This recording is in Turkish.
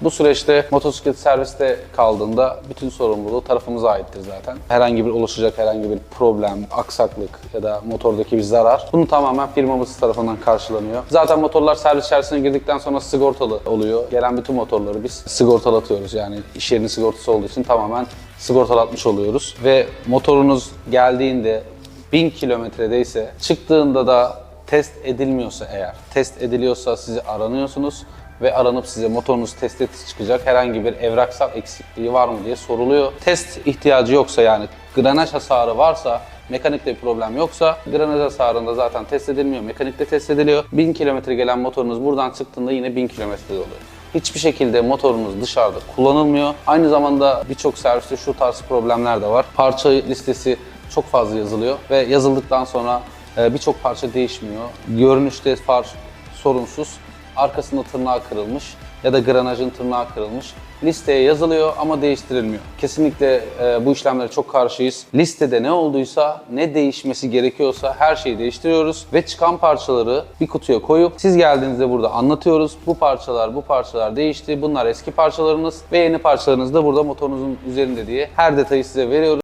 Bu süreçte motosiklet serviste kaldığında bütün sorumluluğu tarafımıza aittir zaten. Herhangi bir oluşacak herhangi bir problem, aksaklık ya da motordaki bir zarar bunu tamamen firmamız tarafından karşılanıyor. Zaten motorlar servis içerisine girdikten sonra sigortalı oluyor. Gelen bütün motorları biz sigortalatıyoruz. Yani iş yerinin sigortası olduğu için tamamen sigortalatmış oluyoruz. Ve motorunuz geldiğinde 1000 kilometredeyse çıktığında da test edilmiyorsa eğer, test ediliyorsa sizi aranıyorsunuz ve aranıp size motorunuz teste çıkacak herhangi bir evraksal eksikliği var mı diye soruluyor. Test ihtiyacı yoksa yani granaj hasarı varsa Mekanikte bir problem yoksa granaj hasarında zaten test edilmiyor, mekanikte test ediliyor. 1000 kilometre gelen motorunuz buradan çıktığında yine 1000 kilometrede oluyor. Hiçbir şekilde motorunuz dışarıda kullanılmıyor. Aynı zamanda birçok serviste şu tarz problemler de var. Parça listesi çok fazla yazılıyor ve yazıldıktan sonra e, birçok parça değişmiyor. Görünüşte far sorunsuz, arkasında tırnağı kırılmış ya da granajın tırnağı kırılmış. Listeye yazılıyor ama değiştirilmiyor. Kesinlikle e, bu işlemlere çok karşıyız. Listede ne olduysa, ne değişmesi gerekiyorsa her şeyi değiştiriyoruz ve çıkan parçaları bir kutuya koyup siz geldiğinizde burada anlatıyoruz. Bu parçalar, bu parçalar değişti. Bunlar eski parçalarınız ve yeni parçalarınız da burada motorunuzun üzerinde diye her detayı size veriyoruz.